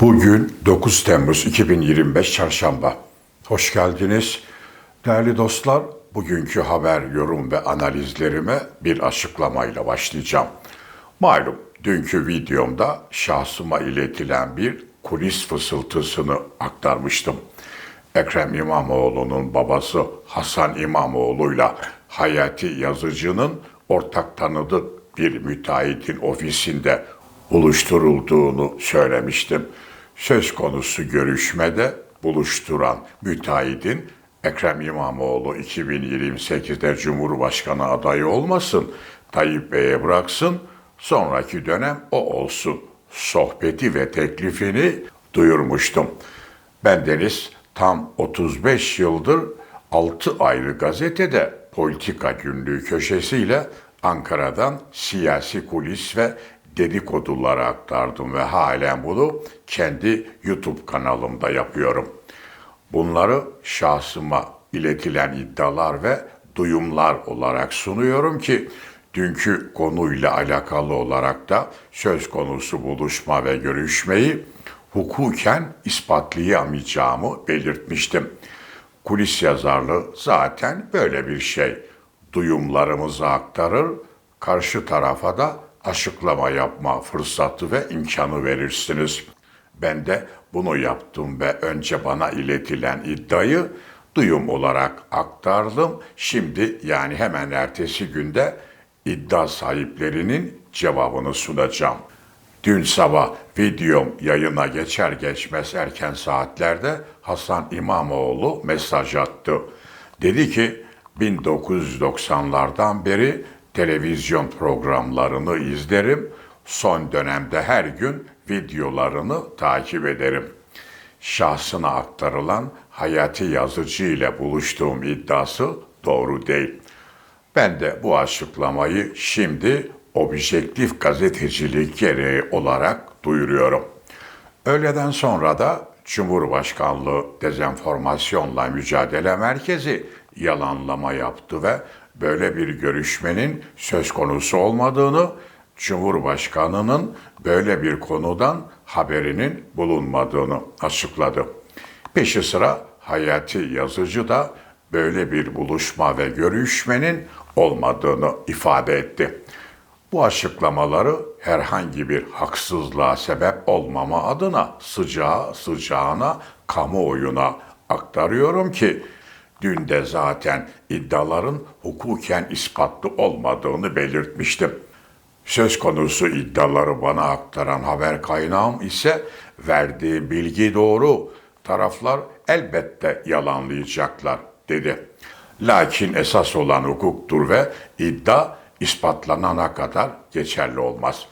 Bugün 9 Temmuz 2025 Çarşamba. Hoş geldiniz. Değerli dostlar, bugünkü haber, yorum ve analizlerime bir açıklamayla başlayacağım. Malum dünkü videomda şahsıma iletilen bir kulis fısıltısını aktarmıştım. Ekrem İmamoğlu'nun babası Hasan İmamoğlu'yla Hayati Yazıcı'nın ortak tanıdık bir müteahhitin ofisinde buluşturulduğunu söylemiştim. Söz konusu görüşmede buluşturan müteahhitin Ekrem İmamoğlu 2028'de Cumhurbaşkanı adayı olmasın, Tayyip Bey'e bıraksın, sonraki dönem o olsun sohbeti ve teklifini duyurmuştum. Bendeniz tam 35 yıldır 6 ayrı gazetede politika günlüğü köşesiyle Ankara'dan siyasi kulis ve dedikoduları aktardım ve halen bunu kendi YouTube kanalımda yapıyorum. Bunları şahsıma iletilen iddialar ve duyumlar olarak sunuyorum ki dünkü konuyla alakalı olarak da söz konusu buluşma ve görüşmeyi hukuken ispatlayamayacağımı belirtmiştim. Kulis yazarlığı zaten böyle bir şey. Duyumlarımızı aktarır, karşı tarafa da açıklama yapma fırsatı ve imkanı verirsiniz. Ben de bunu yaptım ve önce bana iletilen iddiayı duyum olarak aktardım. Şimdi yani hemen ertesi günde iddia sahiplerinin cevabını sunacağım. Dün sabah videom yayına geçer geçmez erken saatlerde Hasan İmamoğlu mesaj attı. Dedi ki 1990'lardan beri televizyon programlarını izlerim. Son dönemde her gün videolarını takip ederim. Şahsına aktarılan Hayati Yazıcı ile buluştuğum iddiası doğru değil. Ben de bu açıklamayı şimdi objektif gazetecilik gereği olarak duyuruyorum. Öğleden sonra da Cumhurbaşkanlığı Dezenformasyonla Mücadele Merkezi yalanlama yaptı ve böyle bir görüşmenin söz konusu olmadığını, Cumhurbaşkanının böyle bir konudan haberinin bulunmadığını açıkladı. Peşi sıra Hayati Yazıcı da böyle bir buluşma ve görüşmenin olmadığını ifade etti. Bu açıklamaları herhangi bir haksızlığa sebep olmama adına sıcağı sıcağına kamuoyuna aktarıyorum ki dün de zaten iddiaların hukuken ispatlı olmadığını belirtmiştim. Söz konusu iddiaları bana aktaran haber kaynağım ise verdiği bilgi doğru. Taraflar elbette yalanlayacaklar dedi. Lakin esas olan hukuktur ve iddia ispatlanana kadar geçerli olmaz.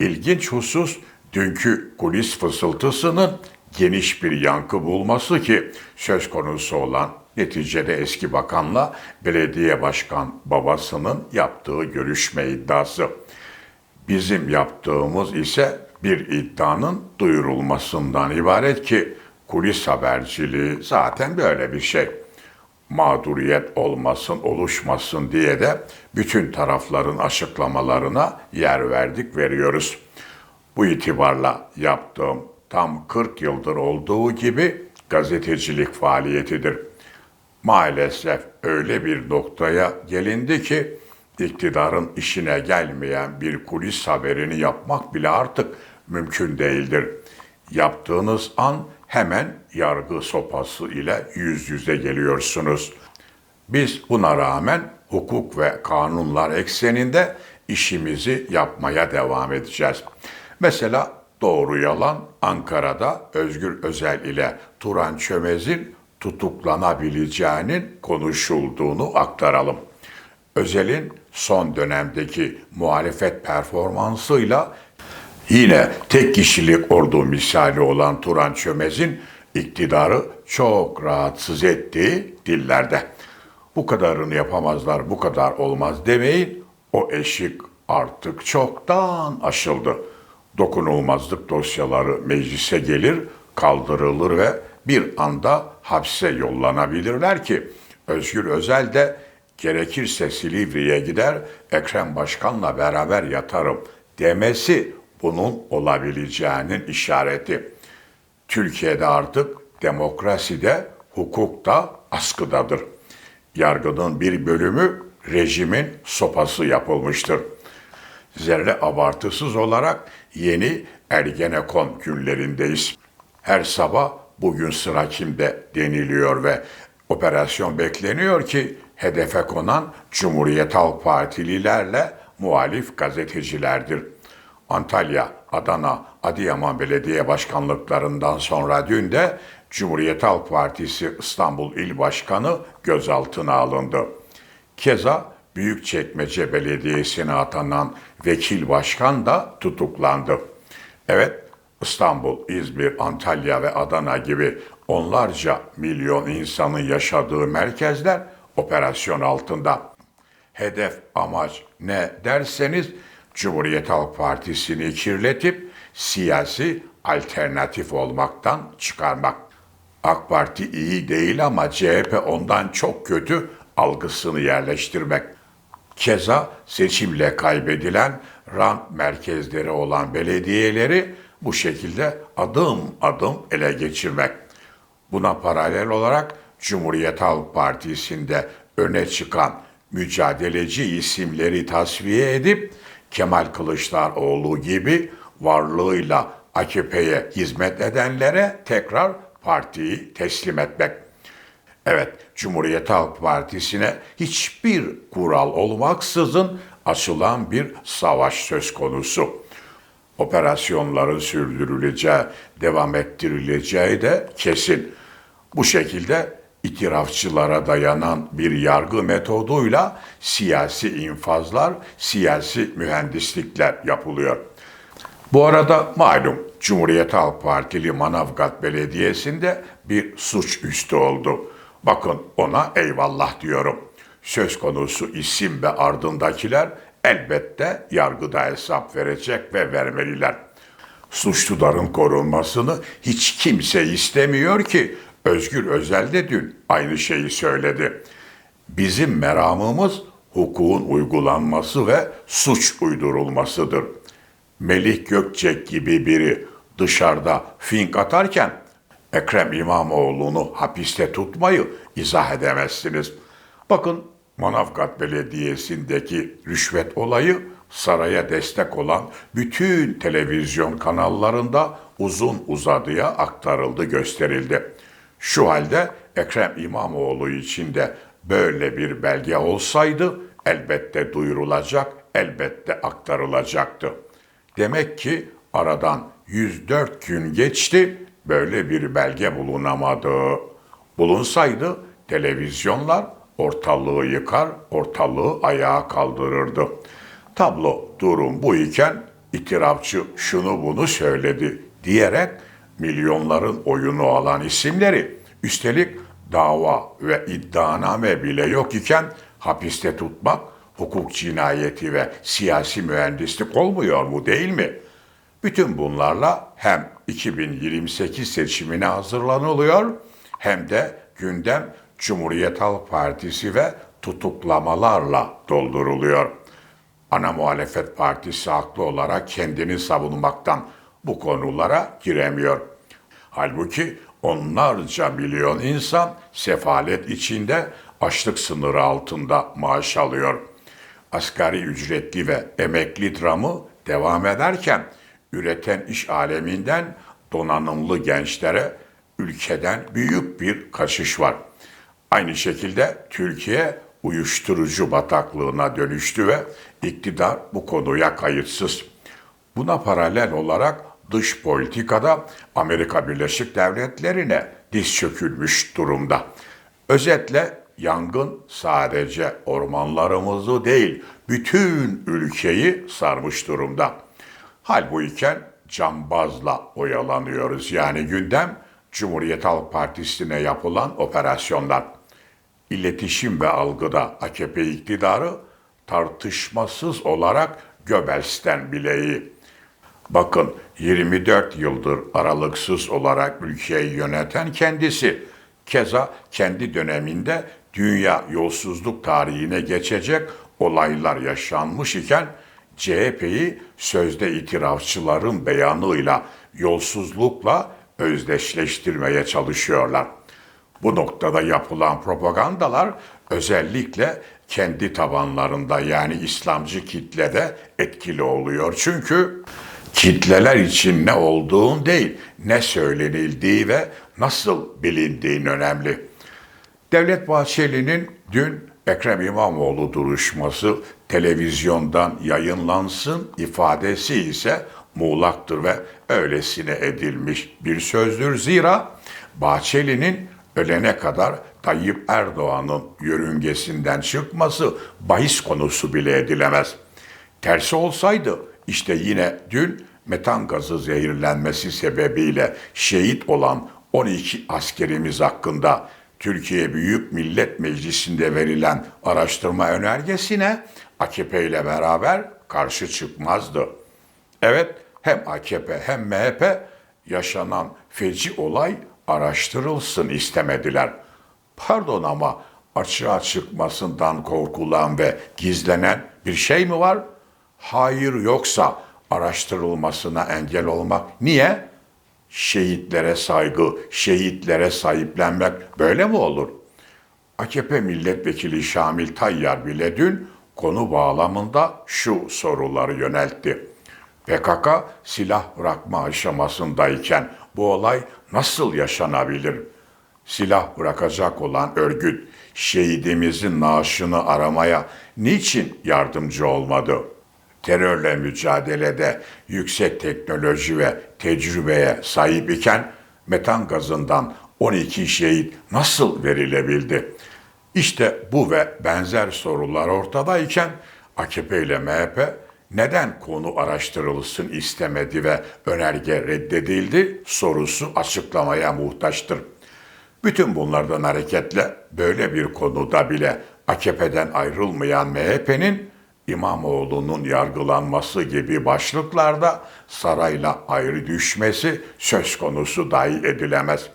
İlginç husus dünkü kulis fısıltısının geniş bir yankı bulması ki söz konusu olan neticede eski bakanla belediye başkan babasının yaptığı görüşme iddiası. Bizim yaptığımız ise bir iddianın duyurulmasından ibaret ki kulis haberciliği zaten böyle bir şey. Mağduriyet olmasın, oluşmasın diye de bütün tarafların açıklamalarına yer verdik, veriyoruz. Bu itibarla yaptığım tam 40 yıldır olduğu gibi gazetecilik faaliyetidir. Maalesef öyle bir noktaya gelindi ki iktidarın işine gelmeyen bir kulis haberini yapmak bile artık mümkün değildir. Yaptığınız an hemen yargı sopası ile yüz yüze geliyorsunuz. Biz buna rağmen hukuk ve kanunlar ekseninde işimizi yapmaya devam edeceğiz. Mesela doğru yalan Ankara'da Özgür Özel ile Turan Çömez'in tutuklanabileceğinin konuşulduğunu aktaralım. Özel'in son dönemdeki muhalefet performansıyla yine tek kişilik ordu misali olan Turan Çömez'in iktidarı çok rahatsız ettiği dillerde. Bu kadarını yapamazlar, bu kadar olmaz demeyin. O eşik artık çoktan aşıldı. Dokunulmazlık dosyaları meclise gelir, kaldırılır ve bir anda hapse yollanabilirler ki Özgür Özel de gerekirse Silivri'ye gider Ekrem Başkan'la beraber yatarım demesi bunun olabileceğinin işareti. Türkiye'de artık demokrasi de hukuk da askıdadır. Yargının bir bölümü rejimin sopası yapılmıştır. Zerre abartısız olarak yeni Ergenekon günlerindeyiz. Her sabah bugün sıra kimde deniliyor ve operasyon bekleniyor ki hedefe konan Cumhuriyet Halk Partililerle muhalif gazetecilerdir. Antalya, Adana, Adıyaman belediye başkanlıklarından sonra dün de Cumhuriyet Halk Partisi İstanbul İl Başkanı gözaltına alındı. Keza Büyükçekmece Belediyesi'ne atanan vekil başkan da tutuklandı. Evet, İstanbul, İzmir, Antalya ve Adana gibi onlarca milyon insanın yaşadığı merkezler operasyon altında. Hedef, amaç ne derseniz Cumhuriyet Halk Partisi'ni kirletip siyasi alternatif olmaktan çıkarmak. AK Parti iyi değil ama CHP ondan çok kötü algısını yerleştirmek. Keza seçimle kaybedilen rant merkezleri olan belediyeleri bu şekilde adım adım ele geçirmek. Buna paralel olarak Cumhuriyet Halk Partisi'nde öne çıkan mücadeleci isimleri tasfiye edip Kemal Kılıçdaroğlu gibi varlığıyla AKP'ye hizmet edenlere tekrar partiyi teslim etmek. Evet, Cumhuriyet Halk Partisi'ne hiçbir kural olmaksızın açılan bir savaş söz konusu. Operasyonların sürdürüleceği, devam ettirileceği de kesin. Bu şekilde itirafçılara dayanan bir yargı metoduyla siyasi infazlar, siyasi mühendislikler yapılıyor. Bu arada malum Cumhuriyet Halk Partili Manavgat Belediyesi'nde bir suç üstü oldu. Bakın ona eyvallah diyorum. Söz konusu isim ve ardındakiler elbette yargıda hesap verecek ve vermeliler. Suçluların korunmasını hiç kimse istemiyor ki Özgür Özel de dün aynı şeyi söyledi. Bizim meramımız hukukun uygulanması ve suç uydurulmasıdır. Melih Gökçek gibi biri dışarıda fink atarken Ekrem İmamoğlu'nu hapiste tutmayı izah edemezsiniz. Bakın Manavgat Belediyesi'ndeki rüşvet olayı saraya destek olan bütün televizyon kanallarında uzun uzadıya aktarıldı, gösterildi. Şu halde Ekrem İmamoğlu için de böyle bir belge olsaydı elbette duyurulacak, elbette aktarılacaktı. Demek ki aradan 104 gün geçti, böyle bir belge bulunamadı. Bulunsaydı televizyonlar ortalığı yıkar, ortalığı ayağa kaldırırdı. Tablo durum bu iken itirafçı şunu bunu söyledi diyerek milyonların oyunu alan isimleri üstelik dava ve iddianame bile yok iken hapiste tutmak hukuk cinayeti ve siyasi mühendislik olmuyor mu değil mi? Bütün bunlarla hem 2028 seçimine hazırlanılıyor hem de gündem Cumhuriyet Halk Partisi ve tutuklamalarla dolduruluyor. Ana muhalefet partisi haklı olarak kendini savunmaktan bu konulara giremiyor. Halbuki onlarca milyon insan sefalet içinde açlık sınırı altında maaş alıyor. Asgari ücretli ve emekli dramı devam ederken üreten iş aleminden donanımlı gençlere ülkeden büyük bir kaçış var. Aynı şekilde Türkiye uyuşturucu bataklığına dönüştü ve iktidar bu konuya kayıtsız. Buna paralel olarak dış politikada Amerika Birleşik Devletleri'ne diz çökülmüş durumda. Özetle yangın sadece ormanlarımızı değil, bütün ülkeyi sarmış durumda. Halbuyken cambazla oyalanıyoruz. Yani gündem Cumhuriyet Halk Partisi'ne yapılan operasyonlar. İletişim ve algıda AKP iktidarı tartışmasız olarak Göbels'ten bile iyi. Bakın 24 yıldır aralıksız olarak ülkeyi yöneten kendisi. Keza kendi döneminde dünya yolsuzluk tarihine geçecek olaylar yaşanmış iken CHP'yi sözde itirafçıların beyanıyla yolsuzlukla özdeşleştirmeye çalışıyorlar. Bu noktada yapılan propagandalar özellikle kendi tabanlarında yani İslamcı kitlede etkili oluyor. Çünkü kitleler için ne olduğun değil, ne söylenildiği ve nasıl bilindiğin önemli. Devlet Bahçeli'nin dün Ekrem İmamoğlu duruşması televizyondan yayınlansın ifadesi ise muğlaktır ve öylesine edilmiş bir sözdür. Zira Bahçeli'nin ölene kadar Tayyip Erdoğan'ın yörüngesinden çıkması bahis konusu bile edilemez. Tersi olsaydı işte yine dün metan gazı zehirlenmesi sebebiyle şehit olan 12 askerimiz hakkında Türkiye Büyük Millet Meclisi'nde verilen araştırma önergesine AKP ile beraber karşı çıkmazdı. Evet hem AKP hem MHP yaşanan feci olay araştırılsın istemediler. Pardon ama açığa çıkmasından korkulan ve gizlenen bir şey mi var? Hayır yoksa araştırılmasına engel olmak. Niye? Şehitlere saygı, şehitlere sahiplenmek böyle mi olur? AKP milletvekili Şamil Tayyar bile dün konu bağlamında şu soruları yöneltti. PKK silah bırakma aşamasındayken bu olay nasıl yaşanabilir? Silah bırakacak olan örgüt şehidimizin naaşını aramaya niçin yardımcı olmadı? Terörle mücadelede yüksek teknoloji ve tecrübeye sahip iken metan gazından 12 şehit nasıl verilebildi? İşte bu ve benzer sorular ortadayken AKP ile MHP neden konu araştırılsın istemedi ve önerge reddedildi sorusu açıklamaya muhtaçtır. Bütün bunlardan hareketle böyle bir konuda bile AKP'den ayrılmayan MHP'nin İmamoğlu'nun yargılanması gibi başlıklarda sarayla ayrı düşmesi söz konusu dahi edilemez.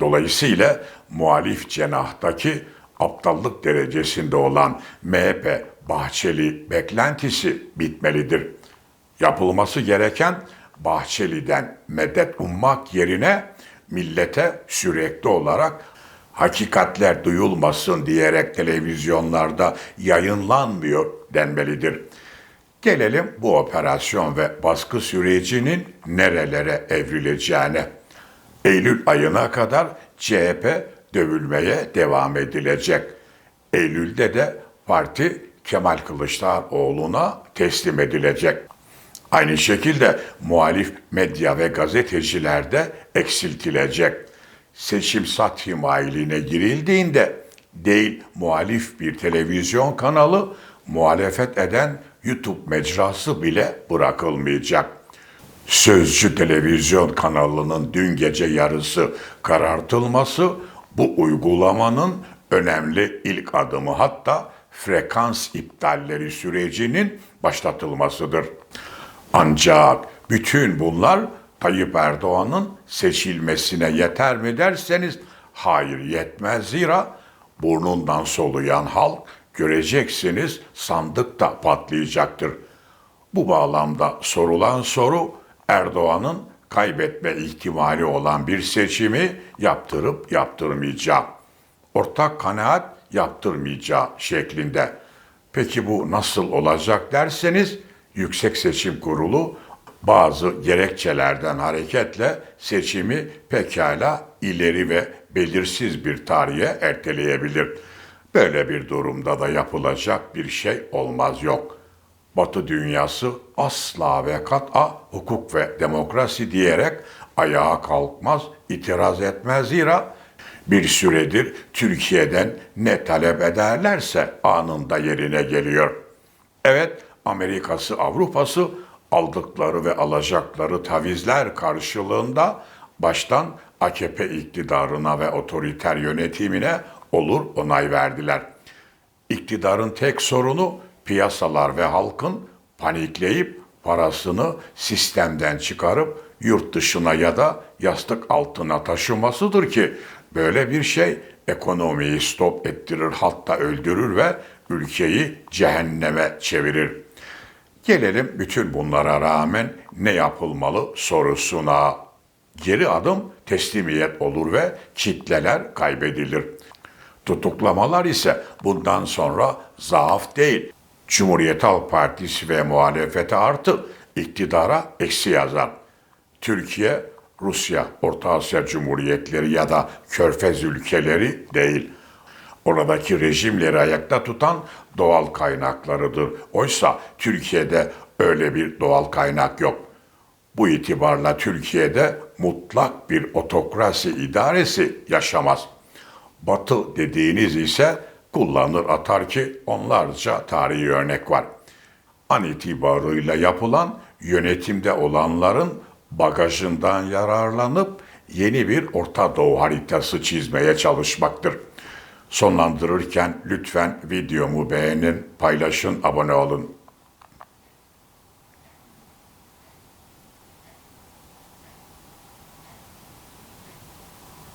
Dolayısıyla muhalif cenahtaki aptallık derecesinde olan MHP Bahçeli beklentisi bitmelidir. Yapılması gereken Bahçeli'den medet ummak yerine millete sürekli olarak hakikatler duyulmasın diyerek televizyonlarda yayınlanmıyor denmelidir. Gelelim bu operasyon ve baskı sürecinin nerelere evrileceğine. Eylül ayına kadar CHP dövülmeye devam edilecek. Eylül'de de parti Kemal Kılıçdaroğlu'na teslim edilecek. Aynı şekilde muhalif medya ve gazeteciler de eksiltilecek. Seçim sat himayiline girildiğinde değil muhalif bir televizyon kanalı muhalefet eden YouTube mecrası bile bırakılmayacak. Sözcü televizyon kanalının dün gece yarısı karartılması bu uygulamanın önemli ilk adımı hatta frekans iptalleri sürecinin başlatılmasıdır. Ancak bütün bunlar Tayyip Erdoğan'ın seçilmesine yeter mi derseniz hayır yetmez zira burnundan soluyan halk göreceksiniz sandıkta patlayacaktır. Bu bağlamda sorulan soru Erdoğan'ın kaybetme ihtimali olan bir seçimi yaptırıp yaptırmayacağı. Ortak kanaat yaptırmayacağı şeklinde. Peki bu nasıl olacak derseniz Yüksek Seçim Kurulu bazı gerekçelerden hareketle seçimi pekala ileri ve belirsiz bir tarihe erteleyebilir. Böyle bir durumda da yapılacak bir şey olmaz yok. Batı dünyası asla ve kat'a hukuk ve demokrasi diyerek ayağa kalkmaz, itiraz etmez zira bir süredir Türkiye'den ne talep ederlerse anında yerine geliyor. Evet, Amerika'sı, Avrupa'sı aldıkları ve alacakları tavizler karşılığında baştan AKP iktidarına ve otoriter yönetimine olur onay verdiler. İktidarın tek sorunu piyasalar ve halkın panikleyip parasını sistemden çıkarıp yurt dışına ya da yastık altına taşımasıdır ki böyle bir şey ekonomiyi stop ettirir hatta öldürür ve ülkeyi cehenneme çevirir. Gelelim bütün bunlara rağmen ne yapılmalı sorusuna. geri adım teslimiyet olur ve kitleler kaybedilir. Tutuklamalar ise bundan sonra zaaf değil. Cumhuriyet Halk Partisi ve muhalefete artı iktidara eksi yazar. Türkiye, Rusya, Orta Asya Cumhuriyetleri ya da Körfez ülkeleri değil. Oradaki rejimleri ayakta tutan doğal kaynaklarıdır. Oysa Türkiye'de öyle bir doğal kaynak yok. Bu itibarla Türkiye'de mutlak bir otokrasi idaresi yaşamaz. Batı dediğiniz ise kullanır atar ki onlarca tarihi örnek var. An itibarıyla yapılan yönetimde olanların bagajından yararlanıp yeni bir Orta Doğu haritası çizmeye çalışmaktır. Sonlandırırken lütfen videomu beğenin, paylaşın, abone olun.